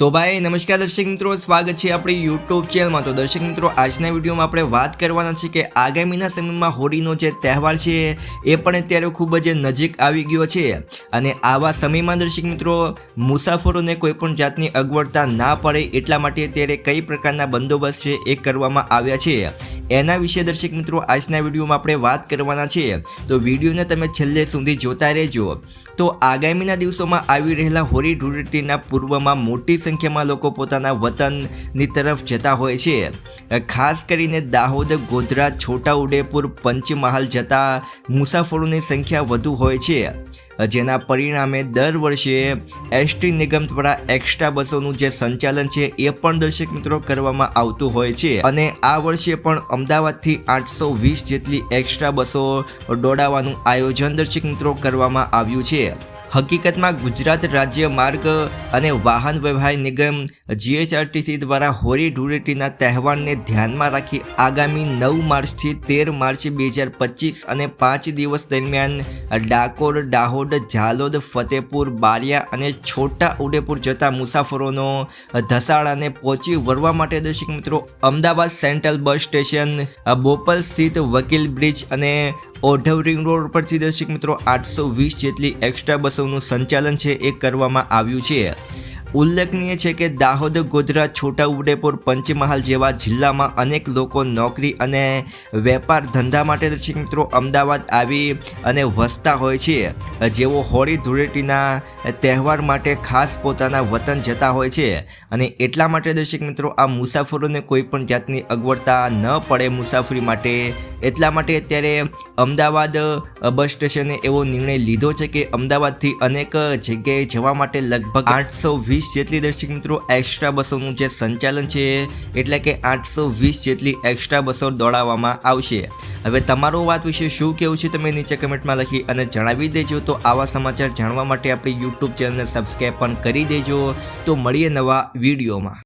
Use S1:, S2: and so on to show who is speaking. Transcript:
S1: તો ભાઈ, નમસ્કાર દર્શક મિત્રો, સ્વાગત છે આપણી યુટ્યુબ ચેનલમાં તો દર્શક મિત્રો, આજના વિડીયોમાં આપણે વાત કરવાના છે કે આગામીના સમયમાં હોળીનો જે તહેવાર છે, એ પણ અત્યારે ખૂબ જ નજીક આવી ગયો છે. અને આવા સમયમાં દર્શક મિત્રો, મુસાફરોને કોઈપણ જાતની અગવડતા ના પડે એટલા માટે અત્યારે કઈ પ્રકારના બંદોબસ્ત છે એ કરવામાં આવ્યા છે. એના વિશે દર્શક મિત્રો, આજના વિડીયોમાં આપણે વાત કરવાના છે તો વિડીયોને તમે છેલ્લે સુધી જોતા રહેજો. તો આગામીના દિવસોમાં આવી રહેલા હોળી ધૂળેટીના પૂર્વમાં મોટી સંખ્યામાં લોકો પોતાના વતનની તરફ જતા હોય છે. ખાસ કરીને દાહોદ, ગોધરા છોટાઉદેપુર પંચમહાલ જતા મુસાફરોની સંખ્યા વધુ હોય છે. જેના પરિણામે દર વર્ષે એસટી નિગમ દ્વારા એક્સ્ટ્રા બસોનું જે સંચાલન છે એ પણ દર્શક મિત્રો કરવામાં આવતું હોય છે. અને આ વર્ષે પણ અમદાવાદથી આઠસો વીસ જેટલી એક્સ્ટ્રા બસો દોડાવવાનું આયોજન દર્શક મિત્રો કરવામાં આવ્યું છે. હકીકતમાં ગુજરાત રાજ્ય માર્ગ અને વાહન વ્યવહાર નિગમ જીએચઆરટીસી દ્વારા હોળી ધૂળેટીના તહેવારને ધ્યાનમાં રાખી આગામી નવ માર્ચથી તેર માર્ચ બે હજાર પચીસ અને પાંચ દિવસ દરમિયાન ડાકોર, દાહોદ, ઝાલોદ, ફતેપુર, બારિયા અને છોટા ઉદેપુર જતા મુસાફરોનો ધસાડાને પહોંચી વળવા માટે દર્શક મિત્રો Ahmedabad central bus station, Bopal સ્થિત વકીલ બ્રિજ અને ઓઢવ રિંગ રોડ પરથી દર્શક મિત્રો આઠસો વીસ જેટલી એક્સ્ટ્રા બસોનું સંચાલન છે એ કરવામાં આવ્યું છે. ઉલ્લેખનીય છે કે દાહોદ, ગોધરા છોટાઉદેપુર પંચમહાલ જેવા જિલ્લામાં અનેક લોકો નોકરી અને વેપાર ધંધા માટે દર્શક મિત્રો અમદાવાદ આવી અને વસતા હોય છે. જેઓ હોળી ધૂળેટીના તહેવાર માટે ખાસ પોતાના વતન જતા હોય છે અને એટલા માટે દર્શક મિત્રો આ મુસાફરોને કોઈ પણ જાતની અગવડતા ન પડે મુસાફરી માટે એટલા માટે અત્યારે અમદાવાદ બસ સ્ટેશને એવો નિર્ણય લીધો છે કે અમદાવાદથી અનેક જગ્યાએ જવા માટે લગભગ આઠસો વીસ જેટલી દર્શક મિત્રો એક્સ્ટ્રા બસોનું જે સંચાલન છે, એટલે કે આઠસો વીસ જેટલી એક્સ્ટ્રા બસો દોડાવવામાં આવશે. હવે તમારો વાત વિશે શું કહેવું છે તમે નીચે કમેન્ટમાં લખી અને જણાવી દેજો. તો આવા સમાચાર જાણવા માટે આપણી યુટ્યુબ ચેનલને સબસ્ક્રાઈબ પણ કરી દેજો. તો મળીએ નવા વિડીયોમાં.